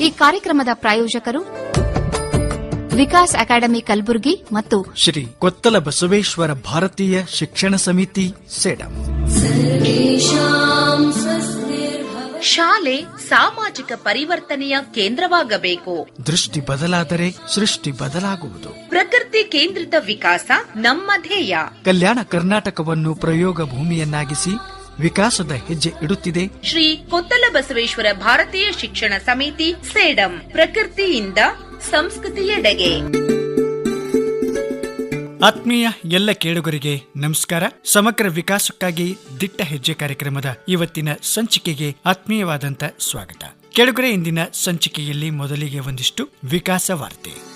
ಈ ಕಾರ್ಯಕ್ರಮದ ಪ್ರಾಯೋಜಕರು ವಿಕಾಸ್ ಅಕಾಡೆಮಿ ಕಲಬುರಗಿ ಮತ್ತು ಶ್ರೀ ಕೊತ್ತಲ ಬಸವೇಶ್ವರ ಭಾರತೀಯ ಶಿಕ್ಷಣ ಸಮಿತಿ ಸೇಡಂ. ಶಾಲೆ ಸಾಮಾಜಿಕ ಪರಿವರ್ತನೆಯ ಕೇಂದ್ರವಾಗಬೇಕು. ದೃಷ್ಟಿ ಬದಲಾದರೆ ಸೃಷ್ಟಿ ಬದಲಾಗುವುದು. ಪ್ರಕೃತಿ ಕೇಂದ್ರಿತ ವಿಕಾಸ ನಮ್ಮ ಧ್ಯೇಯ. ಕಲ್ಯಾಣ ಕರ್ನಾಟಕವನ್ನು ಪ್ರಯೋಗ ಭೂಮಿಯನ್ನಾಗಿಸಿ ವಿಕಾಸದ ಹೆಜ್ಜೆ ಇಡುತ್ತಿದೆ. ಶ್ರೀ ಕೊತ್ತಲ ಬಸವೇಶ್ವರ ಭಾರತೀಯ ಶಿಕ್ಷಣ ಸಮಿತಿ ಸೇಡಂ ಪ್ರಕೃತಿಯಿಂದ ಸಂಸ್ಕೃತಿಯೆಡೆಗೆ ಆತ್ಮೀಯ ಎಲ್ಲ ಕೇಳುಗರಿಗೆ ನಮಸ್ಕಾರ. ಸಮಗ್ರ ವಿಕಾಸಕ್ಕಾಗಿ ದಿಟ್ಟ ಹೆಜ್ಜೆ ಕಾರ್ಯಕ್ರಮದ ಇವತ್ತಿನ ಸಂಚಿಕೆಗೆ ಆತ್ಮೀಯವಾದಂತ ಸ್ವಾಗತ. ಕೆಳಗರೆ ಇಂದಿನ ಸಂಚಿಕೆಯಲ್ಲಿ ಮೊದಲಿಗೆ ಒಂದಿಷ್ಟು ವಿಕಾಸ ವಾರ್ತೆ.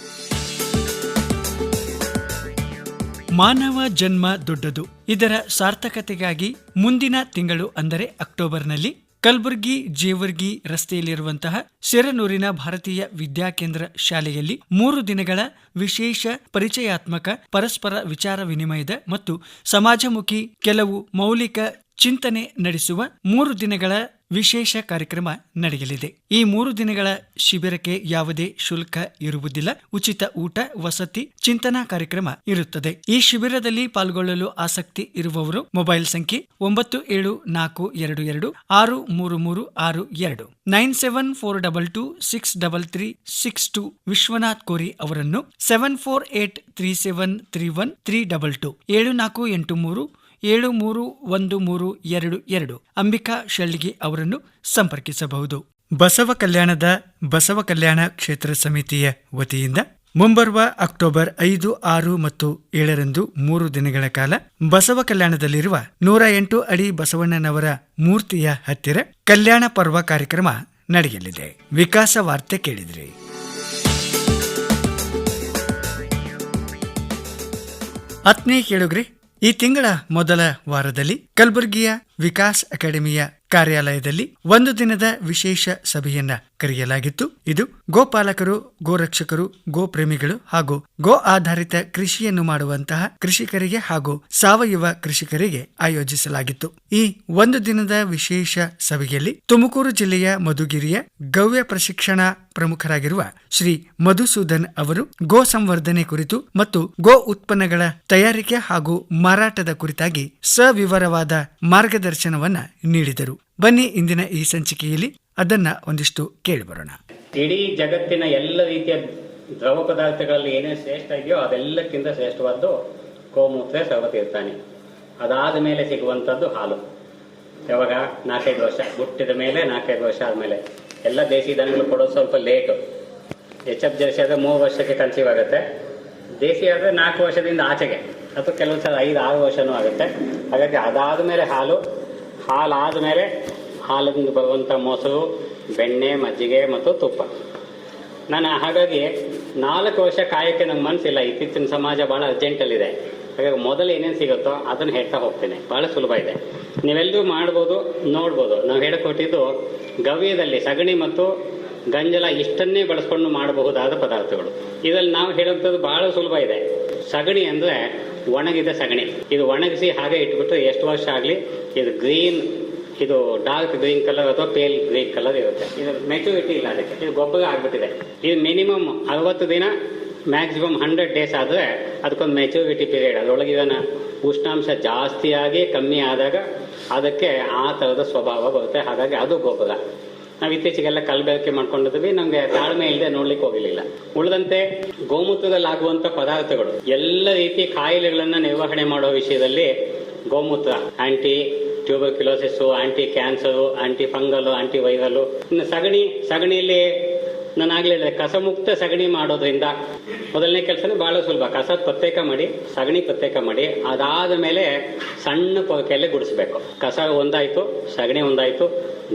ಮಾನವ ಜನ್ಮ ದೊಡ್ಡದು. ಇದರ ಸಾರ್ಥಕತೆಗಾಗಿ ಮುಂದಿನ ತಿಂಗಳು ಅಂದರೆ ಅಕ್ಟೋಬರ್ನಲ್ಲಿ ಕಲ್ಬುರ್ಗಿ ಜೇವರ್ಗಿ ರಸ್ತೆಯಲ್ಲಿರುವಂತಹ ಸಿರನೂರಿನ ಭಾರತೀಯ ವಿದ್ಯಾಕೇಂದ್ರ ಶಾಲೆಯಲ್ಲಿ ಮೂರು ದಿನಗಳ ವಿಶೇಷ ಪರಿಚಯಾತ್ಮಕ ಪರಸ್ಪರ ವಿಚಾರ ವಿನಿಮಯದ ಮತ್ತು ಸಮಾಜಮುಖಿ ಕೆಲವು ಮೌಲಿಕ ಚಿಂತನೆ ನಡೆಸುವ ಮೂರು ದಿನಗಳ ವಿಶೇಷ ಕಾರ್ಯಕ್ರಮ ನಡೆಯಲಿದೆ. ಈ ಮೂರು ದಿನಗಳ ಶಿಬಿರಕ್ಕೆ ಯಾವುದೇ ಶುಲ್ಕ ಇರುವುದಿಲ್ಲ. ಉಚಿತ ಊಟ, ವಸತಿ, ಚಿಂತನಾ ಕಾರ್ಯಕ್ರಮ ಇರುತ್ತದೆ. ಈ ಶಿಬಿರದಲ್ಲಿ ಪಾಲ್ಗೊಳ್ಳಲು ಆಸಕ್ತಿ ಇರುವವರು ಮೊಬೈಲ್ ಸಂಖ್ಯೆ ಒಂಬತ್ತು ಏಳು ನಾಲ್ಕು ಎರಡು ಎರಡು ಆರು ಮೂರು ಮೂರು ಆರು ಎರಡು. Nine seven four double two six double three six two Vishwanath ಕೋರಿ ಅವರನ್ನು seven four eight three seven three one three double two ಏಳು ನಾಲ್ಕು ಎಂಟು ಮೂರು ಏಳು ಮೂರು ಒಂದು ಮೂರು ಎರಡು ಎರಡು. ಅಂಬಿಕಾ ಶೆಳ್ಗಿ ಅವರನ್ನು ಸಂಪರ್ಕಿಸಬಹುದು. ಬಸವ ಕಲ್ಯಾಣದ ಬಸವ ಕಲ್ಯಾಣ ಕ್ಷೇತ್ರ ಸಮಿತಿಯ ವತಿಯಿಂದ ಮುಂಬರುವ ಅಕ್ಟೋಬರ್ ಐದು, ಆರು ಮತ್ತು ಏಳರಂದು ಮೂರು ದಿನಗಳ ಕಾಲ ಬಸವ ಕಲ್ಯಾಣದಲ್ಲಿರುವ ನೂರ ಎಂಟು ಅಡಿ ಬಸವಣ್ಣನವರ ಮೂರ್ತಿಯ ಹತ್ತಿರ ಕಲ್ಯಾಣ ಪರ್ವ ಕಾರ್ಯಕ್ರಮ ನಡೆಯಲಿದೆ. ವಿಕಾಸ ವಾರ್ತೆ ಕೇಳಿದ್ರಿ. ಆತ್ಮೀಯ ಕೇಳುಗ್ರಿ. ಈ ತಿಂಗಳ ಮೊದಲ ವಾರದಲ್ಲಿ ಕಲಬುರಗಿಯ ವಿಕಾಸ್ ಅಕಾಡೆಮಿಯ ಕಾರ್ಯಾಲಯದಲ್ಲಿ ಒಂದು ದಿನದ ವಿಶೇಷ ಸಭೆಯನ್ನ ಕರೆಯಲಾಗಿತ್ತು. ಇದು ಗೋಪಾಲಕರು, ಗೋರಕ್ಷಕರು, ಗೋಪ್ರೇಮಿಗಳು ಹಾಗೂ ಗೋ ಆಧಾರಿತ ಕೃಷಿಯನ್ನು ಮಾಡುವಂತಹ ಕೃಷಿಕರಿಗೆ ಹಾಗೂ ಸಾವಯವ ಕೃಷಿಕರಿಗೆ ಆಯೋಜಿಸಲಾಗಿತ್ತು. ಈ ಒಂದು ದಿನದ ವಿಶೇಷ ಸಭೆಯಲ್ಲಿ ತುಮಕೂರು ಜಿಲ್ಲೆಯ ಮಧುಗಿರಿಯ ಗವ್ಯ ಪ್ರಶಿಕ್ಷಣ ಪ್ರಮುಖರಾಗಿರುವ ಶ್ರೀ ಮಧುಸೂದನ್ ಅವರು ಗೋ ಸಂವರ್ಧನೆ ಕುರಿತು ಮತ್ತು ಗೋ ಉತ್ಪನ್ನಗಳ ತಯಾರಿಕೆ ಹಾಗೂ ಮಾರಾಟದ ಕುರಿತಾಗಿ ಸವಿವರವಾದ ಮಾರ್ಗದರ್ಶನವನ್ನ ನೀಡಿದರು. ಬನ್ನಿ ಇಂದಿನ ಈ ಸಂಚಿಕೆಯಲ್ಲಿ ಅದನ್ನ ಒಂದಿಷ್ಟು ಕೇಳಿಬರೋಣ. ಇಡೀ ಜಗತ್ತಿನ ಎಲ್ಲ ರೀತಿಯ ದ್ರವ ಪದಾರ್ಥಗಳಲ್ಲಿ ಏನೇ ಶ್ರೇಷ್ಠ ಇದೆಯೋ ಅದೆಲ್ಲಕ್ಕಿಂತ ಶ್ರೇಷ್ಠವಾದ್ದು ಗೋಮೂತ್ರ ಸರ್ವತೀರ್ಥಾನಿ. ಅದಾದ ಮೇಲೆ ಸಿಗುವಂಥದ್ದು ಹಾಲು. ಯಾವಾಗ ನಾಲ್ಕೈದು ವರ್ಷ, ಹುಟ್ಟಿದ ಮೇಲೆ ನಾಲ್ಕೈದು ವರ್ಷ ಆದಮೇಲೆ. ಎಲ್ಲ ದೇಸಿ ದನಗಳು ಕೊಡೋದು ಸ್ವಲ್ಪ ಲೇಟು ಎಚ್ ಎಫ್ ಜರ್ಸಿ ಆದರೆ ಮೂರು ವರ್ಷಕ್ಕೆ ಕನ್ಸೀವ್ ಆಗುತ್ತೆ. ದೇಸಿ ಆದರೆ ನಾಲ್ಕು ವರ್ಷದಿಂದ ಆಚೆಗೆ. ಅಥವಾ ಕೆಲವು ಸಲ ಐದು, ಆರು ವರ್ಷನೂ ಆಗುತ್ತೆ. ಹಾಗಾಗಿ ಅದಾದ ಮೇಲೆ ಹಾಲು ಹಾಲು ಆದಮೇಲೆ ಹಾಲಿಂದ ಬರುವಂಥ ಮೊಸರು, ಬೆಣ್ಣೆ, ಮಜ್ಜಿಗೆ ಮತ್ತು ತುಪ್ಪ. ನಾನು ಹಾಗಾಗಿ ನಾಲ್ಕು ವರ್ಷ ಕಾಯೋಕ್ಕೆ ನಂಗೆ ಮನಸ್ಸಿಲ್ಲ ಇತ್ತೀಚಿನ ಸಮಾಜ ಭಾಳ ಅರ್ಜೆಂಟಲ್ಲಿದೆ ಹಾಗಾಗಿ ಮೊದಲು ಏನೇನು ಸಿಗುತ್ತೋ ಅದನ್ನು ಹೇಳ್ತಾ ಹೋಗ್ತೇನೆ. ಬಹಳ ಸುಲಭ ಇದೆ. ನೀವೆಲ್ಲರೂ ಮಾಡ್ಬೋದು, ನೋಡ್ಬೋದು. ನಾವು ಹೇಳಿಕೊಟ್ಟಿದ್ದು ಗವ್ಯದಲ್ಲಿ ಸಗಣಿ ಮತ್ತು ಗಂಜಲ ಇಷ್ಟನ್ನೇ ಬಳಸ್ಕೊಂಡು ಮಾಡಬಹುದಾದ ಪದಾರ್ಥಗಳು. ಇದರಲ್ಲಿ ನಾವು ಹೇಳುವಂಥದ್ದು ಬಹಳ ಸುಲಭ ಇದೆ. ಸಗಣಿ ಅಂದರೆ ಒಣಗಿದ ಸಗಣಿ. ಇದು ಒಣಗಿಸಿ ಹಾಗೆ ಇಟ್ಬಿಟ್ರೆ ಎಷ್ಟು ವರ್ಷ ಆಗಲಿ ಇದು ಗ್ರೀನ್, ಇದು ಡಾರ್ಕ್ ಗ್ರೀನ್ ಕಲರ್ ಅಥವಾ ಪೇಲ್ ಗ್ರೀನ್ ಕಲರ್ ಇರುತ್ತೆ. ಇದು ಮೆಚುರಿಟಿ ಇಲ್ಲ ಅದಕ್ಕೆ. ಇದು ಗೊಬ್ಬರ ಆಗ್ಬಿಟ್ಟಿದೆ. ಇದು ಮಿನಿಮಮ್ ಅರವತ್ತು ದಿನ ಮ್ಯಾಕ್ಸಿಮಮ್ ಹಂಡ್ರೆಡ್ ಡೇಸ್ ಆದರೆ ಅದಕ್ಕೊಂದು ಮೆಚೂರಿಟಿ ಪೀರಿಯಡ್ ಅದರೊಳಗೆ ಇದನ್ನು ಉಷ್ಣಾಂಶ ಜಾಸ್ತಿಯಾಗಿ ಕಮ್ಮಿ ಆದಾಗ ಅದಕ್ಕೆ ಆ ಥರದ ಸ್ವಭಾವ ಬರುತ್ತೆ. ಹಾಗಾಗಿ ಅದು ಗೊಬ್ಬರ ನಾವು ಇತ್ತೀಚೆಗೆಲ್ಲ ಕಲಬೆರಕೆ ಮಾಡ್ಕೊಂಡಿದ್ವಿ. ನಮಗೆ ತಾಳ್ಮೆ ಇಲ್ಲದೆ ನೋಡ್ಲಿಕ್ಕೆ ಹೋಗಲಿಲ್ಲ. ಉಳಿದಂತೆ ಗೋಮೂತ್ರದಲ್ಲಿ ಆಗುವಂತ ಪದಾರ್ಥಗಳು. ಎಲ್ಲ ರೀತಿ ಕಾಯಿಲೆಗಳನ್ನು ನಿರ್ವಹಣೆ ಮಾಡೋ ವಿಷಯದಲ್ಲಿ ಗೋಮೂತ್ರ anti tuberculosis anti cancer anti fungal anti viral ಇನ್ನು ಸಗಣಿ, ಸಗಣಿಯಲ್ಲಿ ನಾನು ಆಗ್ಲೇ ಹೇಳಿದೆ, ಕಸಮುಕ್ತ ಸಗಣಿ ಮಾಡೋದ್ರಿಂದ ಮೊದಲನೇ ಕೆಲಸನೇ ಬಹಳ ಸುಲಭ. ಕಸ ಪ್ರತ್ಯೇಕ ಮಾಡಿ, ಸಗಣಿ ಪ್ರತ್ಯೇಕ ಮಾಡಿ, ಅದಾದ ಮೇಲೆ ಸಣ್ಣ ಪೊಕೆಯಲ್ಲಿ ಗುಡಿಸ್ಬೇಕು. ಕಸ ಒಂದಾಯ್ತು, ಸಗಣಿ ಒಂದಾಯ್ತು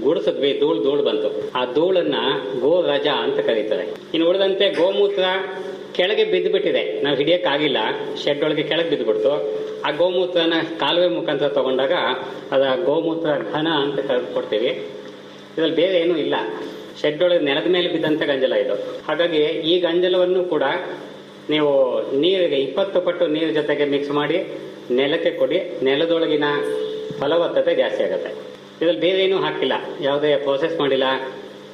ಗುಡಿಸಿದ್ವಿ ಧೂಳು ಧೂಳು ಬಂತು. ಆ ಧೂಳನ್ನ ಗೋ ರಜ ಅಂತ ಕರೀತಾರೆ. ಇನ್ನು ಉಳಿದಂತೆ ಗೋಮೂತ್ರ ಕೆಳಗೆ ಬಿದ್ದು ಬಿಟ್ಟಿದೆ ನಾವು ಹಿಡಿಯಕ್ಕಾಗಿಲ್ಲ ಶೆಡ್ ಒಳಗೆ ಕೆಳಗೆ ಬಿದ್ದುಬಿಡ್ತು ಆ ಗೋಮೂತ್ರನ ಕಾಲುವೆ ಮುಖಾಂತರ ತಗೊಂಡಾಗ ಅದ ಗೋಮೂತ್ರ ಘನ ಅಂತ ಕರೆದು ಕೊಡ್ತೀವಿ. ಇದ್ರಲ್ಲಿ ಬೇರೆ ಏನೂ ಇಲ್ಲ. ಶೆಡ್ ಒಳಗೆ ನೆಲದ ಮೇಲೆ ಬಿದ್ದಂತ ಗಂಜಲ ಇದು. ಹಾಗಾಗಿ ಈ ಗಂಜಲವನ್ನು ಕೂಡ ನೀವು ನೀರಿಗೆ ಇಪ್ಪತ್ತು ಪಟ್ಟು ನೀರು ಜೊತೆಗೆ ಮಿಕ್ಸ್ ಮಾಡಿ ನೆಲಕ್ಕೆ ಕೊಡಿ. ನೆಲದೊಳಗಿನ ಫಲವತ್ತತೆ ಜಾಸ್ತಿ ಆಗುತ್ತೆ. ಇದ್ರಲ್ಲಿ ಬೇರೆ ಏನೂ ಹಾಕಿಲ್ಲ. ಯಾವುದೇ ಪ್ರೋಸೆಸ್ ಮಾಡಿಲ್ಲ.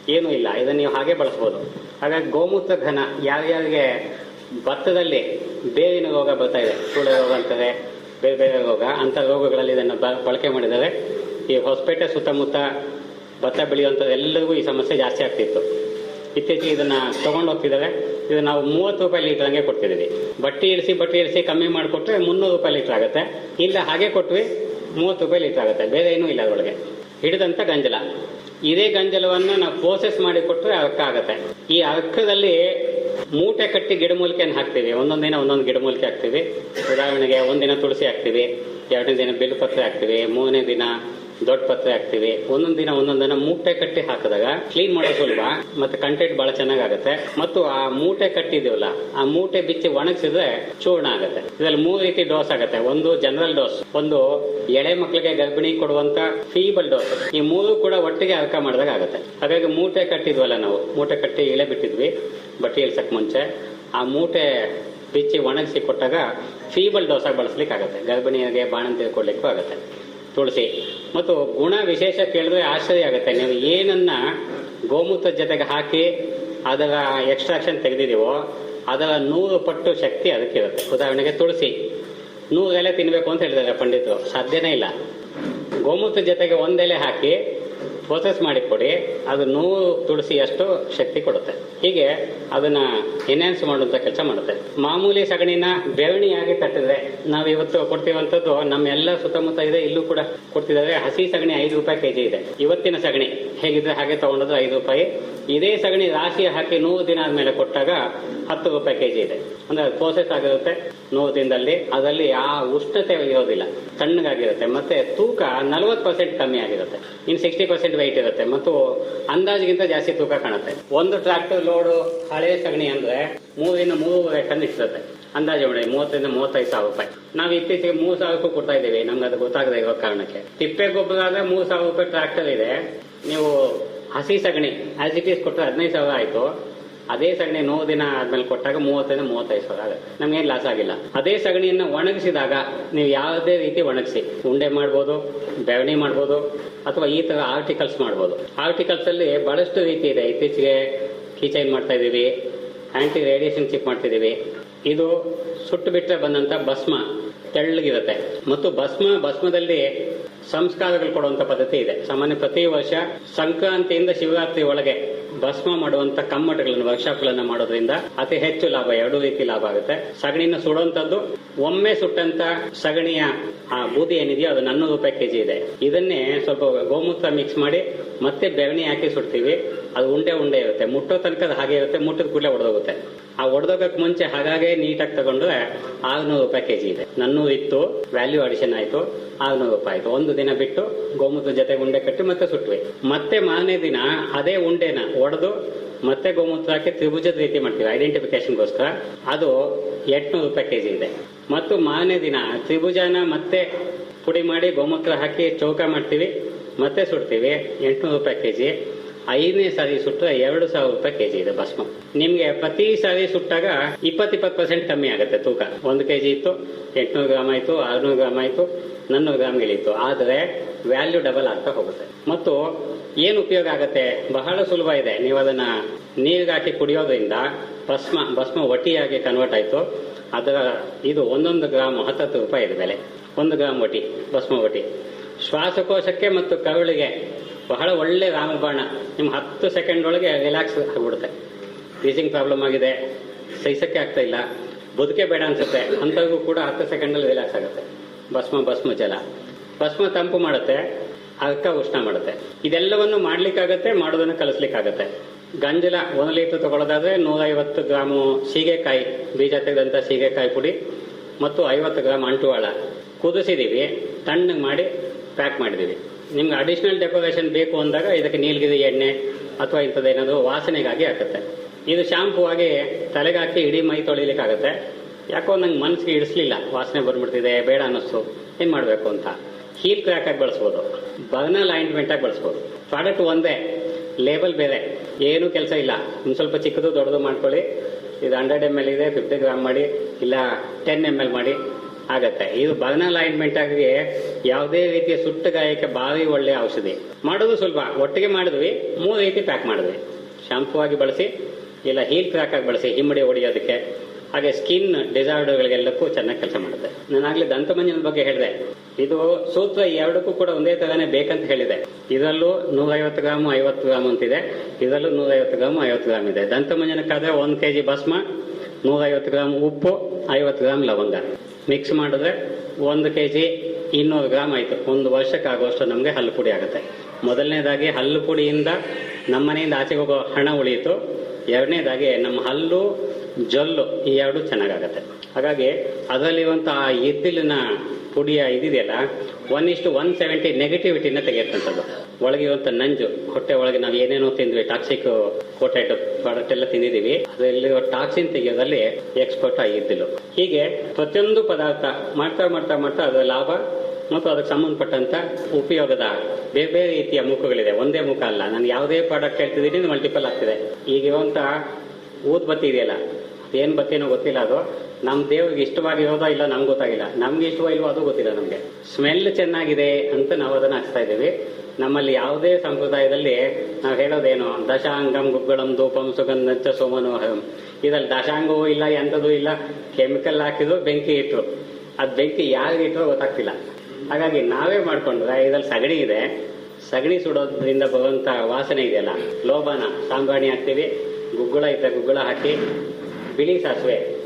ಏನೂ ಇಲ್ಲ. ಇದನ್ನು ನೀವು ಹಾಗೆ ಬಳಸ್ಬೋದು. ಹಾಗಾಗಿ ಗೋಮೂತ್ರ ಘನ ಯಾರ್ಯಾರಿಗೆ ಭತ್ತದಲ್ಲಿ ಬೇವಿನ ರೋಗ ಬರ್ತಾ ಇದೆ ಸೂಳೆ ರೋಗ ಅಂತಾರೆ, ಬೇರೆ ಬೇರೆ ರೋಗ, ಅಂಥ ರೋಗಗಳಲ್ಲಿ ಇದನ್ನು ಬಳಕೆ ಮಾಡಿದರೆ ಈ ಹೊಸಪೇಟೆ ಸುತ್ತಮುತ್ತ ಭತ್ತ ಬೆಳೆಯುವಂಥದ್ದು ಎಲ್ಲರಿಗೂ ಈ ಸಮಸ್ಯೆ ಜಾಸ್ತಿ ಆಗ್ತಿತ್ತು. ಇತ್ತೀಚೆಗೆ ಇದನ್ನ ತೊಗೊಂಡು ಹೋಗ್ತಿದ್ದಾರೆ ಇದು ನಾವು ಮೂವತ್ತು ರೂಪಾಯಿ ಲೀಟರ್ ಹಂಗೆ ಕೊಡ್ತಿದ್ದೀವಿ ಬಟ್ಟಿ ಇಳಿಸಿ ಬಟ್ಟಿ ಇಳಿಸಿ ಕಮ್ಮಿ ಮಾಡಿಕೊಟ್ರೆ ಮುನ್ನೂರು ರೂಪಾಯಿ ಲೀಟರ್ ಆಗುತ್ತೆ. ಇಲ್ಲ ಹಾಗೆ ಕೊಟ್ವಿ ಮೂವತ್ತು ರೂಪಾಯಿ ಲೀಟರ್ ಆಗುತ್ತೆ. ಬೇರೆ ಏನೂ ಇಲ್ಲ ಅದರೊಳಗೆ. ಹಿಡಿದಂತ ಗಂಜಲ. ಇದೇ ಗಂಜಲವನ್ನು ನಾವು ಪ್ರೋಸೆಸ್ ಮಾಡಿ ಕೊಟ್ಟರೆ ಅರ್ಕ ಆಗುತ್ತೆ. ಈ ಅರ್ಕದಲ್ಲಿ ಮೂಟೆ ಕಟ್ಟಿ ಗಿಡಮೂಲಿಕೆಯನ್ನು ಹಾಕ್ತೀವಿ ಒಂದೊಂದು ದಿನ ಒಂದೊಂದು ಗಿಡಮೂಲಿಕೆ ಹಾಕ್ತೀವಿ ಉದಾಹರಣೆಗೆ ಒಂದಿನ ತುಳಸಿ ಹಾಕ್ತೀವಿ ಎರಡನೇ ದಿನ ಬಿಲ್ಪತ್ರೆ ಹಾಕ್ತೀವಿ ಮೂರನೇ ದಿನ ದೊಡ್ಡ ಪತ್ರೆ ಹಾಕ್ತಿವಿ. ಒಂದೊಂದ್ ದಿನ ಒಂದೊಂದ್ ದಿನ ಮೂಟೆ ಕಟ್ಟಿ ಹಾಕಿದಾಗ ಕ್ಲೀನ್ ಮಾಡೋ ಸುಲಭ ಮತ್ತೆ ಕಂಟೆಂಟ್ ಬಹಳ ಚೆನ್ನಾಗಾಗುತ್ತೆ. ಮತ್ತು ಆ ಮೂಟೆ ಕಟ್ಟಿದೀವಲ್ಲ ಆ ಮೂಟೆ ಬಿಚ್ಚಿ ಒಣಗಿಸಿದ್ರೆ ಚೂರ್ಣ ಆಗುತ್ತೆ. ಇದ್ರಲ್ಲಿ ಮೂರು ರೀತಿ ಡೋಸ್ ಆಗುತ್ತೆ. ಒಂದು ಜನರಲ್ ಡೋಸ್ ಒಂದು ಎಳೆ ಮಕ್ಕಳಿಗೆ ಗರ್ಭಿಣಿ ಕೊಡುವಂತ ಫೀಬಲ್ ಡೋಸ್ ಈ ಮೂರು ಕೂಡ ಒಟ್ಟಿಗೆ ಅರ್ಕ ಮಾಡಿದಾಗ ಆಗುತ್ತೆ. ಹಾಗಾಗಿ ಮೂಟೆ ಕಟ್ಟಿದ್ವಲ್ಲ ನಾವು, ಮೂಟೆ ಕಟ್ಟಿ ಇಳೆ ಬಿಟ್ಟಿದ್ವಿ, ಬಟ್ಟೆ ಇಳ್ಸಕ್ ಮುಂಚೆ. ಆ ಮೂಟೆ ಬಿಚ್ಚಿ ಒಣಗಿಸಿ ಕೊಟ್ಟಾಗ ಫೀಬಲ್ ಡೋಸ್ ಆಗಿ ಬಳಸ್ಲಿಕ್ಕೆ ಆಗುತ್ತೆ ಗರ್ಭಿಣಿಯರಿಗೆ ಬಾಣಂತಿ ಕೊಡ್ಲಿಕ್ಕೂ ಆಗುತ್ತೆ. ತುಳಸಿ ಮತ್ತು ಗುಣ ವಿಶೇಷ ಕೇಳಿದ್ರೆ ಆಶ್ಚರ್ಯ ಆಗುತ್ತೆ. ನೀವು ಏನನ್ನ ಗೋಮೂತ್ರದ ಜೊತೆಗೆ ಹಾಕಿ ಅದರ ಎಕ್ಸ್ಟ್ರಾಕ್ಷನ್ ತೆಗೆದಿದೀವೋ, ಅದರ ನೂರು ಪಟ್ಟು ಶಕ್ತಿ ಅದಕ್ಕಿರುತ್ತೆ. ಉದಾಹರಣೆಗೆ ತುಳಸಿ. ನೂರು ಎಲೆ ತಿನ್ಬೇಕು ಅಂತ ಹೇಳಿದ್ದಾರೆ ಪಂಡಿತರು. ಸಾಧ್ಯನೇ ಇಲ್ಲ. ಗೋಮೂತ್ರ ಜೊತೆಗೆ ಒಂದೆಲೆ ಹಾಕಿ ಪ್ರೋಸೆಸ್ ಮಾಡಿ ಕೊಡಿ, ಅದು ತುಳಸಿ ಅಷ್ಟು ಶಕ್ತಿ ಕೊಡುತ್ತೆ. ಹೀಗೆ ಅದನ್ನ ಎನ್ಹಾನ್ಸ್ ಮಾಡುವಂತ ಕೆಲಸ ಮಾಡುತ್ತೆ. ಮಾಮೂಲಿ ಸಗಣಿನ ಬೇವಣಿಯಾಗಿ ತಟ್ಟಿದ್ರೆ ನಾವು ಇವತ್ತು ಕೊಡ್ತೀವಂಥದ್ದು ನಮ್ಮೆಲ್ಲ ಸುತ್ತಮುತ್ತ ಇದೆ, ಇಲ್ಲೂ ಕೂಡ ಕೊಡ್ತಿದ್ದಾರೆ. ಹಸಿ ಸಗಣಿ ಐದು ರೂಪಾಯಿ ಕೆಜಿ ಇದೆ. ಇವತ್ತಿನ ಸಗಣಿ ಹೇಗಿದ್ರೆ ಹಾಗೆ ತಗೊಂಡ್ರೆ ಐದು ರೂಪಾಯಿ. ಇದೇ ಸಗಣಿ ರಾಶಿ ಹಾಕಿ ನೂರು ದಿನ ಆದ್ಮೇಲೆ ಕೊಟ್ಟಾಗ ಹತ್ತು ರೂಪಾಯಿ ಕೆಜಿ ಇದೆ. ಅಂದ್ರೆ ಪ್ರೋಸೆಸ್ ಆಗಿರುತ್ತೆ ನೂರು ದಿನದಲ್ಲಿ. ಅದರಲ್ಲಿ ಆ ಉಷ್ಣತೆ ಇರೋದಿಲ್ಲ, ತಣ್ಣಗಾಗಿರುತ್ತೆ. ಮತ್ತೆ ತೂಕ ನಲವತ್ತು ಪರ್ಸೆಂಟ್ ಕಮ್ಮಿ ಆಗಿರುತ್ತೆ. ಇನ್ ಸಿಕ್ಸ್ಟಿ ಪರ್ಸೆಂಟ್ ವೈಟ್ ಇರುತ್ತೆ ಮತ್ತು ಅಂದಾಜಿಗಿಂತ ಜಾಸ್ತಿ ತೂಕ ಕಾಣುತ್ತೆ. ಒಂದು ಟ್ರಾಕ್ಟರ್ ಲೋಡು ಹಳೆ ಸಗಣಿ ಅಂದ್ರೆ ಮೂರಿಂದ ಮೂರುವರೆ ಟನ್ ಇರ್ತದೆ. ಅಂದಾಜು ಮಾಡಿ, ಮೂವತ್ತರಿಂದ ಮೂವತ್ತೈದು ಸಾವಿರ ರೂಪಾಯಿ. ನಾವು ಇತ್ತೀಚೆಗೆ ಮೂರು ಸಾವಿರಕ್ಕೂ ಕೊಡ್ತಾ ಇದ್ದೀವಿ. ನಮ್ಗೆ ಅದು ಗೊತ್ತಾಗದೆ ಇರೋ ಕಾರಣಕ್ಕೆ. ತಿಪ್ಪೆ ಗೊಬ್ಬರ ಆದ್ರೆ ಮೂರು ಸಾವಿರ ರೂಪಾಯಿ ಟ್ರಾಕ್ಟರ್ ಇದೆ. ನೀವು ಹಸಿ ಸಗಣಿ ಆಸ್ ಕೊಟ್ಟರೆ ಹದಿನೈದು ಸಾವಿರ ಆಯ್ತು. ಅದೇ ಸಗಣಿ ನೋವು ದಿನ ಆದ್ಮೇಲೆ ಕೊಟ್ಟಾಗ ಮೂವತ್ತರಿಂದ ಮೂವತ್ತೈದು ಸಾವಿರ ಆಗುತ್ತೆ. ನಮ್ಗೇನು ಲಾಸ್ ಆಗಿಲ್ಲ. ಅದೇ ಸಗಣಿಯನ್ನು ಒಣಗಿಸಿದಾಗ ನೀವು ಯಾವುದೇ ರೀತಿ ಒಣಗಿಸಿ, ಉಂಡೆ ಮಾಡ್ಬೋದು, ಬೆವಣಿ ಮಾಡ್ಬೋದು, ಅಥವಾ ಈ ತರ ಆರ್ಟಿಕಲ್ಸ್ ಮಾಡ್ಬೋದು. ಆರ್ಟಿಕಲ್ಸ್ ಅಲ್ಲಿ ಬಹಳಷ್ಟು ರೀತಿ ಇದೆ. ಇತ್ತೀಚೆಗೆ ಕೀಚೈನ್ ಮಾಡ್ತಾ ಇದೀವಿ ಆಂಟಿ ರೇಡಿಯೇಷನ್ ಚಿಪ್ ಮಾಡ್ತಿದೀವಿ ಇದು ಸುಟ್ಟು ಬಿಟ್ಟರೆ ಬಂದಂತ ಭಸ್ಮ ತೆಳ್ಳಗಿರುತ್ತೆ. ಮತ್ತು ಭಸ್ಮ, ಭಸ್ಮದಲ್ಲಿ ಸಂಸ್ಕಾರಗಳು ಕೊಡುವಂತ ಪದ್ಧತಿ ಇದೆ. ಸಾಮಾನ್ಯ ಪ್ರತಿ ವರ್ಷ ಸಂಕ್ರಾಂತಿಯಿಂದ ಶಿವರಾತ್ರಿ ಒಳಗೆ ಭಸ್ಮ ಮಾಡುವಂತ ಕಮ್ಮಟಗಳನ್ನು ವರ್ಕ್ಶಾಪ್ ಗಳನ್ನ ಮಾಡೋದ್ರಿಂದ ಅತಿ ಹೆಚ್ಚು ಲಾಭ, ಎರಡು ರೀತಿ ಲಾಭ ಆಗುತ್ತೆ. ಸಗಣಿನ ಸುಡುವಂತದ್ದು, ಒಮ್ಮೆ ಸುಟ್ಟಂತ ಸಗಣಿಯ, ಆ, ಬೂದಿ ಏನಿದೆಯೋ ಅದು ನನ್ನೂರು ರೂಪಾಯಿ ಕೆಜಿ ಇದೆ. ಇದನ್ನೇ ಸ್ವಲ್ಪ ಗೋಮೂತ್ರ ಮಿಕ್ಸ್ ಮಾಡಿ ಮತ್ತೆ ಬೆವಣಿ ಹಾಕಿ ಸುಡ್ತೀವಿ. ಅದು ಉಂಡೆ ಉಂಡೆ ಇರುತ್ತೆ. ಮುಟ್ಟೋ ತನಕ ಅದು ಹಾಗೆ ಇರುತ್ತೆ. ಮುಟ್ಟದ ಕೂಡಲೇ ಒಡೆದೋಗುತ್ತೆ. ಆ ಒಡೆದೋಗಕ್ಕೆ ಮುಂಚೆ ಹಾಗಾಗೆ ನೀಟಾಗಿ ತಗೊಂಡ್ರೆ ಆರ್ನೂರು ರೂಪಾಯಿ ಕೆಜಿ ಇದೆ. ನನ್ನೂರು ಇತ್ತು ವ್ಯಾಲ್ಯೂ ಅಡಿಷನ್ ಆಯ್ತು, ಆರ್ನೂರು ರೂಪಾಯಿ ಆಯ್ತು. ಒಂದು ದಿನ ಬಿಟ್ಟು ಗೋಮೂತ್ರ ಜೊತೆ ಉಂಡೆ ಕಟ್ಟಿ ಮತ್ತೆ ಸುಟ್ವಿ. ಮತ್ತೆ ಮಾರನೇ ದಿನ ಅದೇ ಉಂಡೆನ ಒಡೆದು ಮತ್ತೆ ಗೋಮೂತ್ರ ಹಾಕಿ ತ್ರಿಭುಜದ ರೀತಿ ಮಾಡ್ತೀವಿ ಐಡೆಂಟಿಫಿಕೇಶನ್ಗೋಸ್ಕರ ಅದು ಎಂಟ್ನೂರು ರೂಪಾಯಿ ಕೆಜಿ ಇದೆ. ಮತ್ತು ಮಾರನೇ ದಿನ ತ್ರಿಭುಜನ ಮತ್ತೆ ಪುಡಿ ಮಾಡಿ ಗೋಮೂತ್ರ ಹಾಕಿ ಚೌಕ ಮಾಡ್ತೀವಿ, ಮತ್ತೆ ಸುಡ್ತೀವಿ, ಎಂಟ್ನೂರು ರೂಪಾಯಿ ಕೆಜಿ. ಐದನೇ ಸಾರಿ ಸುಟ್ಟರೆ ಎರಡು ಸಾವಿರ ರೂಪಾಯಿ ಕೆಜಿ ಇದೆ ಭಸ್ಮ. ನಿಮ್ಗೆ ಪ್ರತಿ ಸಾರಿ ಸುಟ್ಟಾಗ ಇಪ್ಪತ್ ಇಪ್ಪತ್ತು ಪರ್ಸೆಂಟ್ ಕಮ್ಮಿ ಆಗುತ್ತೆ ತೂಕ. ಒಂದು ಕೆಜಿ ಇತ್ತು, ಎಂಟ್ನೂರು ಗ್ರಾಮ್ ಆಯ್ತು, ಆರುನೂರು ಗ್ರಾಮ್ ಆಯ್ತು ನಾನ್ನೂರು ಗ್ರಾಮ್ ಇಳಿತು ಆದರೆ ವ್ಯಾಲ್ಯೂ ಡಬಲ್ ಆಗ್ತಾ ಹೋಗುತ್ತೆ. ಮತ್ತು ಏನು ಉಪಯೋಗ ಆಗುತ್ತೆ? ಬಹಳ ಸುಲಭ ಇದೆ. ನೀವು ಅದನ್ನ ನೀರಿಗೆ ಹಾಕಿ ಕುಡಿಯೋದ್ರಿಂದ ಭಸ್ಮ ಭಸ್ಮ ಒಟ್ಟಿಯಾಗಿ ಕನ್ವರ್ಟ್ ಆಯ್ತು. ಅದರ ಇದು ಒಂದೊಂದು ಗ್ರಾಮ್ ಹತ್ತತ್ತು ರೂಪಾಯಿ ಇದೆ ಬೆಲೆ. ಒಂದು ಗ್ರಾಮ್ ಒಟಿ, ಭಸ್ಮ ಒಟಿ. ಶ್ವಾಸಕೋಶಕ್ಕೆ ಮತ್ತು ಕರುಳಿಗೆ ಬಹಳ ಒಳ್ಳೆ ರಾಮಬಾಣ ನಿಮ್ಮ ಹತ್ತು ಸೆಕೆಂಡ್ ಒಳಗೆ ರಿಲ್ಯಾಕ್ಸ್ ಆಗ್ಬಿಡುತ್ತೆ. ಬ್ರೀಸಿಂಗ್ ಪ್ರಾಬ್ಲಮ್ ಆಗಿದೆ. ಸಹಿಸಕ್ಕೆ ಆಗ್ತಾ ಇಲ್ಲ. ಬದುಕೆ ಬೇಡ ಅನ್ಸುತ್ತೆ. ಅಂಥವ್ರಿಗೂ ಕೂಡ ಹತ್ತು ಸೆಕೆಂಡಲ್ಲಿ ರಿಲ್ಯಾಕ್ಸ್ ಆಗುತ್ತೆ. ಭಸ್ಮ ಭಸ್ಮ ಜಲ. ಭಸ್ಮ ತಂಪು ಮಾಡುತ್ತೆ. ಅರ್ಕ ಉಷ್ಣ ಮಾಡುತ್ತೆ. ಇದೆಲ್ಲವನ್ನು ಮಾಡ್ಲಿಕ್ಕಾಗತ್ತೆ, ಮಾಡೋದನ್ನು ಕಲಿಸ್ಲಿಕ್ಕಾಗತ್ತೆ. ಗಂಜಲ ಒಂದು ಲೀಟರ್ ತಗೊಳ್ಳೋದಾದ್ರೆ ನೂರೈವತ್ತು ಗ್ರಾಮು ಸೀಗೆಕಾಯಿ, ಬೀಜ ತೆಗೆದಂತ ಸೀಗೆಕಾಯಿ ಪುಡಿ ಮತ್ತು ಐವತ್ತು ಗ್ರಾಮ್ ಅಂಟುವಾಳ. ಕುದಿಸಿದೀವಿ, ತಣ್ಣಗೆ ಮಾಡಿ ಪ್ಯಾಕ್ ಮಾಡಿದೀವಿ. ನಿಮ್ಗೆ ಅಡಿಷನಲ್ ಡೆಕೋರೇಷನ್ ಬೇಕು ಅಂದಾಗ ಇದಕ್ಕೆ ನೀಲಗಿರಿ ಎಣ್ಣೆ ಅಥವಾ ಇಂಥದ್ದೇನಾದ್ರು ವಾಸನೆಗಾಗಿ ಆಗುತ್ತೆ ಇದು ಶಾಂಪೂ ಆಗಿ ತಲೆಗೆ ಹಾಕಿ ಇಡೀ ಮೈ ತೊಳಿಲಿಕ್ಕಾಗತ್ತೆ ಯಾಕೋ ನಂಗೆ ಮನಸ್ಸಿಗೆ ಇಡಿಸ್ಲಿಲ್ಲ, ವಾಸನೆ ಬಂದ್ಬಿಡ್ತಿದೆ, ಬೇಡ ಅನ್ನಿಸ್ತು, ಏನು ಮಾಡಬೇಕು ಅಂತ. ಹೀಲ್ ಕ್ರ್ಯಾಕ್ ಆಗಿ ಬಳಸ್ಬೋದು ಬರ್ನಲ್ ಆಯಿಂಟ್ಮೆಂಟ್ ಆಗಿ ಬಳಸ್ಬೋದು. ಪ್ರಾಡಕ್ಟ್ ಒಂದೇ ಲೇಬಲ್ ಬೇರೆ, ಏನೂ ಕೆಲಸ ಇಲ್ಲ. ಒಂದು ಸ್ವಲ್ಪ ಚಿಕ್ಕದು ದೊಡ್ಡದು ಮಾಡ್ಕೊಳ್ಳಿ, ಇದು ಹಂಡ್ರೆಡ್ ಎಂ ಎಲ್ ಇದೆ ಫಿಫ್ಟಿ ಗ್ರಾಮ್ ಮಾಡಿ, ಇಲ್ಲ ಟೆನ್ ಎಂ ಎಲ್ ಮಾಡಿ. ಆಗತ್ತೆ. ಇದು ಬಗನಲ್ ಆಯಿಂಟ್ಮೆಂಟ್ ಆಗಿ ಯಾವುದೇ ರೀತಿಯ ಸುಟ್ಟ ಗಾಯಕ್ಕೆ ಭಾರಿ ಒಳ್ಳೆಯ ಔಷಧಿ. ಮಾಡೋದು ಸ್ವಲ್ಪ ಒಟ್ಟಿಗೆ ಮಾಡಿದ್ವಿ, ಮೂರು ರೀತಿ ಪ್ಯಾಕ್ ಮಾಡಿದ್ವಿ. ಶಾಂಪೂ ಆಗಿ ಬಳಸಿ, ಇಲ್ಲ ಹೀಲ್ ಪ್ಯಾಕ್ ಆಗಿ ಬಳಸಿ, ಹಿಮ್ಮಡಿ ಹೊಡೆಯೋದಕ್ಕೆ. ಹಾಗೆ ಸ್ಕಿನ್ ಡಿಸಾರ್ಡರ್ಗಳಿಗೆಲ್ಲಕ್ಕೂ ಚೆನ್ನಾಗಿ ಕೆಲಸ ಮಾಡುತ್ತೆ. ನಾನಾಗಲೇ ದಂತಮಂಜನ ಬಗ್ಗೆ ಹೇಳಿದೆ. ಇದು ಸೂತ್ರ ಎರಡಕ್ಕೂ ಕೂಡ ಒಂದೇ ತರನೇ ಬೇಕಂತ ಹೇಳಿದೆ. ಇದರಲ್ಲೂ ನೂರೈವತ್ತು ಗ್ರಾಮ್ ಐವತ್ತು ಗ್ರಾಮ್ ಅಂತಿದೆ. ಇದರಲ್ಲೂ ನೂರೈವತ್ತು ಗ್ರಾಮ್ ಐವತ್ತು ಗ್ರಾಮ್ ಇದೆ. ದಂತಮಂಜನಕ್ಕಾದ್ರೆ ಒಂದು ಕೆ ಜಿ ಭಸ್ಮ, ನೂರೈವತ್ತು ಗ್ರಾಮ್ ಉಪ್ಪು, ಐವತ್ತು ಗ್ರಾಮ್ ಲವಂಗ. ಮಿಕ್ಸ್ ಮಾಡಿದ್ರೆ ಒಂದು ಕೆ ಜಿ ಇನ್ನೂರು ಗ್ರಾಮ್ ಆಯಿತು. ಒಂದು ವರ್ಷಕ್ಕಾಗುವಷ್ಟು ನಮಗೆ ಹಲ್ಲು ಪುಡಿ ಆಗುತ್ತೆ. ಮೊದಲನೇದಾಗಿ ಹಲ್ಲು ಪುಡಿಯಿಂದ ನಮ್ಮ ಮನೆಯಿಂದ ಆಚೆಗೆ ಹೋಗೋ ಹಣ ಉಳಿಯಿತು. ಎರಡನೇದಾಗಿ ನಮ್ಮ ಹಲ್ಲು, ಜೊಲ್ಲು ಈ ಎರಡು ಚೆನ್ನಾಗಾಗತ್ತೆ. ಹಾಗಾಗಿ ಅದರಲ್ಲಿರುವಂಥ ಆ ಎದ್ದಿಲಿನ ಪುಡಿಯ ಇದಿದೆಯಲ್ಲ ಒನ್ ಇಷ್ಟು ಒನ್ ಸೆವೆಂಟಿ ನೆಗೆಟಿವಿಟಿನ ತೆಗೆಯುತ್ತಂಥದ್ದು. ಒಳಗಿರುವಂಥ ನಂಜು, ಹೊಟ್ಟೆ ಒಳಗೆ ನಾವು ಏನೇನೋ ತಿಂದ್ವಿ ಟಾಕ್ಸಿಕ್ ಕೋಟೆಡ್ ಪ್ರಾಡಕ್ಟ್ ಎಲ್ಲ ತಿಂದಿದ್ದೀವಿ. ಅದರಲ್ಲಿ ಟಾಕ್ಸಿನ್ ತೆಗೆಯೋದ್ರಲ್ಲಿ ಎಕ್ಸ್ಪರ್ಟ್ ಆಗಿದ್ದಿಲ್ಲ ಹೀಗೆ ಪ್ರತಿಯೊಂದು ಪದಾರ್ಥ ಮಾಡ್ತಾ ಮಾಡ್ತಾ ಮಾಡ್ತಾ ಅದರ ಲಾಭ ಮತ್ತು ಅದಕ್ಕೆ ಸಂಬಂಧಪಟ್ಟಂತ ಉಪಯೋಗದ ಬೇರೆ ಬೇರೆ ರೀತಿಯ ಮುಖಗಳಿದೆ ಒಂದೇ ಮುಖ ಅಲ್ಲ. ನಾನು ಯಾವುದೇ ಪ್ರಾಡಕ್ಟ್ ಹೇಳ್ತಿದ್ದೀನಿ ಮಲ್ಟಿಪಲ್ ಆಗ್ತಿದೆ. ಈಗ ಇರುವಂತ ಊದ್ ಬತ್ತಿ ಇದೆಯಲ್ಲ ಏನ್ ಬತ್ತಿನೋ ಗೊತ್ತಿಲ್ಲ ಅದು. ನಮ್ಮ ದೇವ್ರಿಗೆ ಇಷ್ಟವಾಗಿರೋದೋ ಇಲ್ಲ ನಮ್ಗೆ ಗೊತ್ತಾಗಿಲ್ಲ. ನಮ್ಗೆ ಇಷ್ಟವೋ ಇಲ್ವೋ ಅದು ಗೊತ್ತಿಲ್ಲ ನಮಗೆ. ಸ್ಮೆಲ್ ಚೆನ್ನಾಗಿದೆ ಅಂತ ನಾವು ಅದನ್ನ ಹಚ್ತಾ ಇದ್ದೀವಿ. ನಮ್ಮಲ್ಲಿ ಯಾವುದೇ ಸಂಪ್ರದಾಯದಲ್ಲಿ ನಾವು ಹೇಳೋದೇನು? ದಶಾಂಗಂ ಗುಗ್ಗಳಂ ಧೂಪಂ ಸುಗಂಧಂಚ ಸೋಮನೋಹರಂ ಇದ್ರಲ್ಲಿ ದಶಾಂಗವೂ ಇಲ್ಲ ಎಂಥದ್ದು ಇಲ್ಲ. ಕೆಮಿಕಲ್ ಹಾಕಿದ್ರು ಬೆಂಕಿ ಇಟ್ರು. ಅದು ಬೆಂಕಿ ಯಾರಿಗೆ ಇಟ್ಟರು ಗೊತ್ತಾಗ್ತಿಲ್ಲ. ಹಾಗಾಗಿ ನಾವೇ ಮಾಡ್ಕೊಂಡ್ರೆ ಇದ್ರಲ್ಲಿ ಸಗಣಿ ಇದೆ. ಸಗಣಿ ಸುಡೋದ್ರಿಂದ ಬರುವಂತ ವಾಸನೆ ಇದೆಯಲ್ಲ ಲೋಬಾನ ಸಾಂಬಾಣಿ ಹಾಕ್ತೀವಿ, ಗುಗ್ಗುಳ ಇದ್ದ ಗುಗ್ಗುಳ ಹಾಕಿ, ಬಿಳಿ ಸಾಸಿವೆ.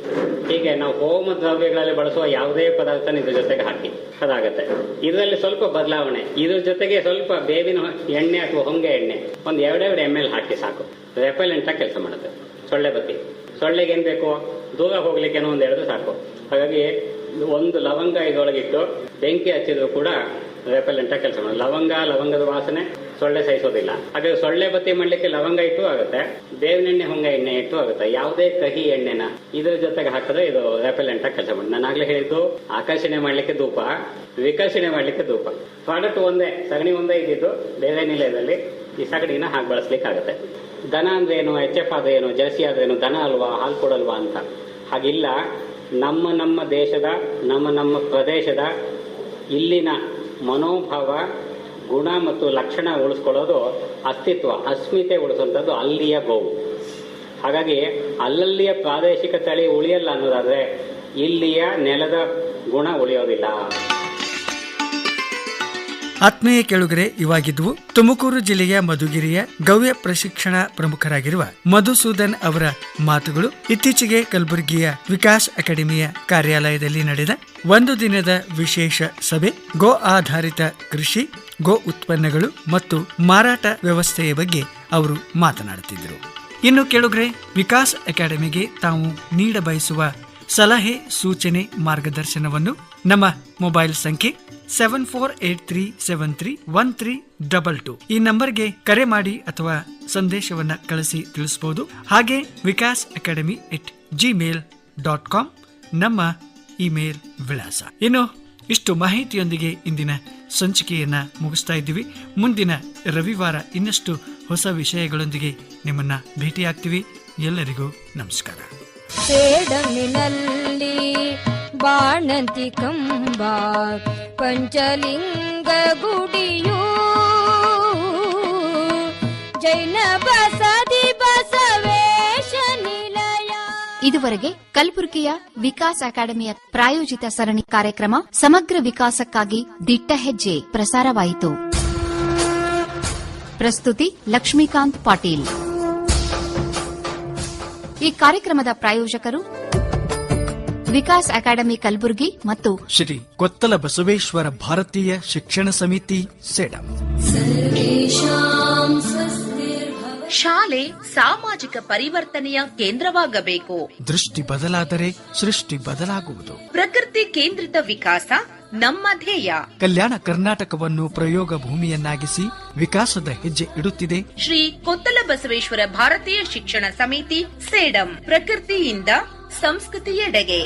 ಹೀಗೆ ನಾವು ಹೋಮ ದ್ರವ್ಯಗಳಲ್ಲಿ ಬಳಸುವ ಯಾವುದೇ ಪದಾರ್ಥ ಇದ್ರ ಜೊತೆಗೆ ಹಾಕಿ, ಅದಾಗತ್ತೆ. ಇದರಲ್ಲಿ ಸ್ವಲ್ಪ ಬದಲಾವಣೆ. ಇದ್ರ ಜೊತೆಗೆ ಸ್ವಲ್ಪ ಬೇವಿನ ಎಣ್ಣೆ ಅಥವಾ ಹೊಂಗೆ ಎಣ್ಣೆ, ಒಂದು ಎರಡೆರಡು ಎಂ ಎಲ್ ಹಾಕಿ ಸಾಕು. ರೆಪೆಲೆಂಟ್ ಕೆಲಸ ಮಾಡುತ್ತೆ. ಸೊಳ್ಳೆ ಬತ್ತಿ ಸೊಳ್ಳೆಗೆ ಏನ್ ಬೇಕು? ದೂರ ಹೋಗ್ಲಿಕ್ಕೆ ಏನೋ ಒಂದು ಎರಡು ಸಾಕು. ಹಾಗಾಗಿ ಒಂದು ಲವಂಗ ಇದರೊಳಗಿಟ್ಟು ಬೆಂಕಿ ಹಚ್ಚಿದ್ರು ಕೂಡ ರೆಪೆಲೆಂಟ್ ಕೆಲಸ ಮಾಡುತ್ತೆ ಲವಂಗ, ಲವಂಗದ ವಾಸನೆ ಸೊಳ್ಳೆ ಸಹಿಸೋದಿಲ್ಲ. ಅದೇ ಸೊಳ್ಳೆ ಬತ್ತಿ ಮಾಡ್ಲಿಕ್ಕೆ ಲವಂಗ ಇಟ್ಟು ಆಗುತ್ತೆ ಬೇವಿನೆಣ್ಣೆ ಹೊಂಗ ಎಣ್ಣೆ ಇಟ್ಟು ಆಗುತ್ತೆ. ಯಾವುದೇ ಕಹಿ ಎಣ್ಣೆನ ಇದ್ರ ಜೊತೆಗೆ ಹಾಕಿದ್ರೆ ಇದು ರೆಪೆಲೆಂಟ್ ಆಗಿ ಕೆಲಸ ಮಾಡಿ ನಾನು ಆಗ್ಲೇ ಹೇಳಿದ್ದು, ಆಕರ್ಷಣೆ ಮಾಡ್ಲಿಕ್ಕೆ ಧೂಪ, ವಿಕರ್ಷಣೆ ಮಾಡ್ಲಿಕ್ಕೆ ಧೂಪ. ಪ್ರಾಡಕ್ಟ್ ಒಂದೇ, ಸಗಣಿ ಒಂದೇ ಇದ್ದಿದ್ದು, ಬೇರೆ ನಿಲಯದಲ್ಲಿ ಈ ಸಗಣಿನ ಹಾಗೆ ಬಳಸ್ಲಿಕ್ಕಾಗುತ್ತೆ ದನ ಅಂದ್ರೆ ಏನು ಎಚ್ ಎಫ್ ಆದ್ರೇನು ಜರ್ಸಿ ಆದ್ರೆ ಏನು, ದನ ಅಲ್ವಾ, ಹಾಲು ಕೊಡಲ್ವಾ ಅಂತ. ಹಾಗಿಲ್ಲ, ನಮ್ಮ ನಮ್ಮ ದೇಶದ, ನಮ್ಮ ನಮ್ಮ ಪ್ರದೇಶದ ಇಲ್ಲಿನ ಮನೋಭಾವ ಗುಣ ಮತ್ತು ಲಕ್ಷಣ ಉಳಿಸ್ಕೊಳ್ಳೋದು ಅಸ್ತಿತ್ವ, ಅಸ್ಮಿತೆ ಉಳಿಸುವಂಥದ್ದು ಅಲ್ಲಿಯ ಗೋವು. ಹಾಗಾಗಿ ಅಲ್ಲಲ್ಲಿಯ ಪ್ರಾದೇಶಿಕ ತಳಿ ಉಳಿಯಲ್ಲ ಅನ್ನೋದಾದ್ರೆ ಇಲ್ಲಿಯ ನೆಲದ ಗುಣ ಉಳಿಯೋದಿಲ್ಲ. ಆತ್ಮೀಯ ಕೆಳುಗರೆ ಇವಾಗಿದ್ವು ತುಮಕೂರು ಜಿಲ್ಲೆಯ ಮಧುಗಿರಿಯ ಗವ್ಯ ಪ್ರಶಿಕ್ಷಣ ಪ್ರಮುಖರಾಗಿರುವ ಮಧುಸೂದನ್ ಅವರ ಮಾತುಗಳು ಇತ್ತೀಚೆಗೆ ಕಲಬುರಗಿಯ ವಿಕಾಸ್ ಅಕಾಡೆಮಿಯ ಕಾರ್ಯಾಲಯದಲ್ಲಿ ನಡೆದ ಒಂದು ದಿನದ ವಿಶೇಷ ಸಭೆ, ಗೋ ಆಧಾರಿತ ಕೃಷಿ ಗೋ ಉತ್ಪನ್ನಗಳು ಮತ್ತು ಮಾರಾಟ ವ್ಯವಸ್ಥೆಯ ಬಗ್ಗೆ ಅವರು ಮಾತನಾಡುತ್ತಿದ್ದರು. ಇನ್ನು ಕೆಳಗ್ರೆ, ವಿಕಾಸ್ ಅಕಾಡೆಮಿಗೆ ತಾವು ನೀಡ ಬಯಸುವ ಸಲಹೆ, ಸೂಚನೆ, ಮಾರ್ಗದರ್ಶನವನ್ನು ನಮ್ಮ ಮೊಬೈಲ್ ಸಂಖ್ಯೆ seven four eight three seven three one three double two. ಈ ನಂಬರ್ಗೆ ಕರೆ ಮಾಡಿ ಅಥವಾ ಸಂದೇಶವನ್ನ ಕಳಿಸಿ ತಿಳಿಸಬಹುದು ಹಾಗೆ Vikas academy at Gmail dot com ನಮ್ಮ ಇಮೇಲ್ ವಿಳಾಸ. ಇನ್ನು ಇಷ್ಟು ಮಾಹಿತಿಯೊಂದಿಗೆ ಇಂದಿನ ಸಂಚಿಕೆಯನ್ನ ಮುಗಿಸ್ತಾ ಇದ್ದೀವಿ. ಮುಂದಿನ ರವಿವಾರ ಇನ್ನಷ್ಟು ಹೊಸ ವಿಷಯಗಳೊಂದಿಗೆ ನಿಮ್ಮನ್ನ ಭೇಟಿಯಾಗ್ತೀವಿ. ಎಲ್ಲರಿಗೂ ನಮಸ್ಕಾರ. ಬಾಣಂತಿ ಕಂಬ, ಪಂಚಲಿಂಗ ಗುಡಿಯೂ, ಜೈನ ಇದುವರೆಗೆ ಕಲಬುರಗಿಯ ವಿಕಾಸ್ ಅಕಾಡೆಮಿಯ ಪ್ರಾಯೋಜಿತ ಸರಣಿ ಕಾರ್ಯಕ್ರಮ ಸಮಗ್ರ ವಿಕಾಸಕ್ಕಾಗಿ ದಿಟ್ಟ ಹೆಜ್ಜೆ ಪ್ರಸಾರವಾಯಿತು. ಪ್ರಸ್ತುತಿ ಲಕ್ಷ್ಮೀಕಾಂತ್ ಪಾಟೀಲ್. ಈ ಕಾರ್ಯಕ್ರಮದ ಪ್ರಾಯೋಜಕರು ವಿಕಾಸ್ ಅಕಾಡೆಮಿ ಕಲಬುರಗಿ ಮತ್ತು ಶ್ರೀ ಕೊತ್ತಲ ಬಸವೇಶ್ವರ ಭಾರತೀಯ ಶಿಕ್ಷಣ ಸಮಿತಿ ಸೆಡಂ. ಶಾಲೆ ಸಾಮಾಜಿಕ ಪರಿವರ್ತನೆಯ ಕೇಂದ್ರವಾಗಬೇಕು. ದೃಷ್ಟಿ ಬದಲಾದರೆ ಸೃಷ್ಟಿ ಬದಲಾಗುವುದು. ಪ್ರಕೃತಿ ಕೇಂದ್ರಿತ ವಿಕಾಸ ನಮ್ಮ ಧ್ಯೇಯ. ಕಲ್ಯಾಣ ಕರ್ನಾಟಕವನ್ನು ಪ್ರಯೋಗ ಭೂಮಿಯನ್ನಾಗಿಸಿ ವಿಕಾಸದ ಹೆಜ್ಜೆ ಇಡುತ್ತಿದೆ. ಶ್ರೀ ಕೊತ್ತಲ ಬಸವೇಶ್ವರ ಭಾರತೀಯ ಶಿಕ್ಷಣ ಸಮಿತಿ ಸೇಡಂ. ಪ್ರಕೃತಿಯಿಂದ ಸಂಸ್ಕೃತಿಯೆಡೆಗೆ.